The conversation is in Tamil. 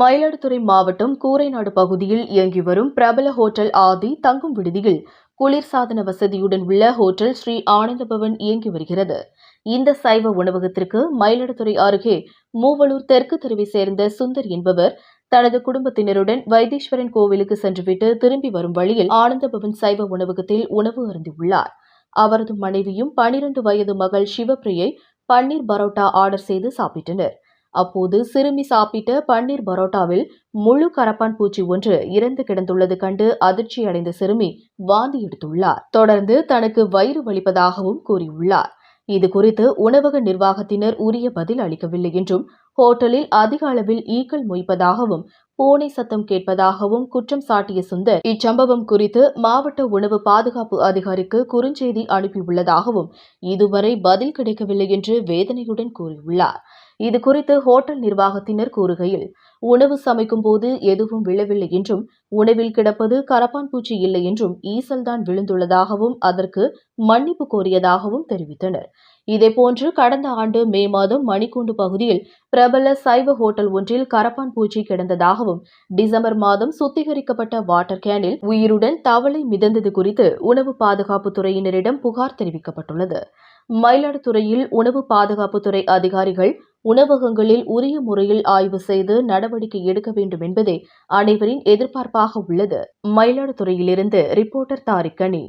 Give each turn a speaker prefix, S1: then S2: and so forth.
S1: மயிலாடுதுறை மாவட்டம் கூரைநாடு பகுதியில் இயங்கி வரும் பிரபல ஹோட்டல் ஆதி தங்கும் விடுதியில் குளிர்சாதன வசதியுடன் உள்ள ஹோட்டல் ஸ்ரீ ஆனந்தபவன் இயங்கி வருகிறது. இந்த சைவ உணவகத்திற்கு மயிலாடுதுறை அருகே மூவலூர் தெற்கு தெருவை சேர்ந்த சுந்தர் என்பவர் தனது குடும்பத்தினருடன் வைத்தீஸ்வரன் கோவிலுக்கு சென்றுவிட்டு திரும்பி வரும் வழியில் ஆனந்தபவன் சைவ உணவகத்தில் உணவு அருந்தியுள்ளார். அவரது மனைவியும் பனிரண்டு வயது மகள் சிவப்பிரியை பன்னீர் பரோட்டா ஆர்டர் செய்து சாப்பிட்டனர். அப்போது சிறுமி சாப்பிட்ட பன்னீர் பரோட்டாவில் முழு கரப்பான் பூச்சி ஒன்று இறந்து கிடந்துள்ளது கண்டு அதிர்ச்சி அடைந்த சிறுமி வாந்தி எடுத்துள்ளார். தொடர்ந்து தனக்கு வயிறு வலிப்பதாகவும் கூறியுள்ளார். இது குறித்து உணவக நிர்வாகத்தினர் உரிய பதில் அளிக்கவில்லை என்றும் ஹோட்டலில் அதிக அளவில் ஈக்கள் மொய்ப்பதாகவும் பூனை சத்தம் கேட்பதாகவும் குற்றம் சாட்டிய சுந்தர் இச்சம்பவம் குறித்து மாவட்ட உணவு பாதுகாப்பு அதிகாரிக்கு குறுஞ்செய்தி அனுப்பியுள்ளதாகவும் இதுவரை பதில் கிடைக்கவில்லை என்று வேதனையுடன் கூறியுள்ளார். இது குறித்து ஹோட்டல் நிர்வாகத்தினர் கூறுகையில் உணவு சமைக்கும் போது எதுவும் விழவில்லை என்றும் உணவில் கிடப்பது கரப்பான் பூச்சி இல்லை என்றும் ஈசல்தான் விழுந்துள்ளதாகவும் அதற்கு மன்னிப்பு கோரியதாகவும் தெரிவித்தனர். இதேபோன்று கடந்த ஆண்டு மே மாதம் மணிக்கூண்டு பகுதியில் பிரபல சைவ ஹோட்டல் ஒன்றில் கரப்பான் பூச்சி கிடந்ததாகவும் டிசம்பர் மாதம் சுத்திகரிக்கப்பட்ட வாட்டர் கேனில் உயிருடன் தவளை மிதந்தது குறித்து உணவு பாதுகாப்பு துறையினரிடம் புகார் தெரிவிக்கப்பட்டுள்ளது. மயிலாடுதுறையில் உணவு பாதுகாப்புத்துறை அதிகாரிகள் உணவகங்களில் உரிய முறையில் ஆய்வு செய்து நடவடிக்கை எடுக்க வேண்டும் என்பதே அனைவரின் எதிர்பார்ப்பாக உள்ளது. மயிலாடுதுறையிலிருந்து ரிப்போர்ட்டர் தாரிக்கணி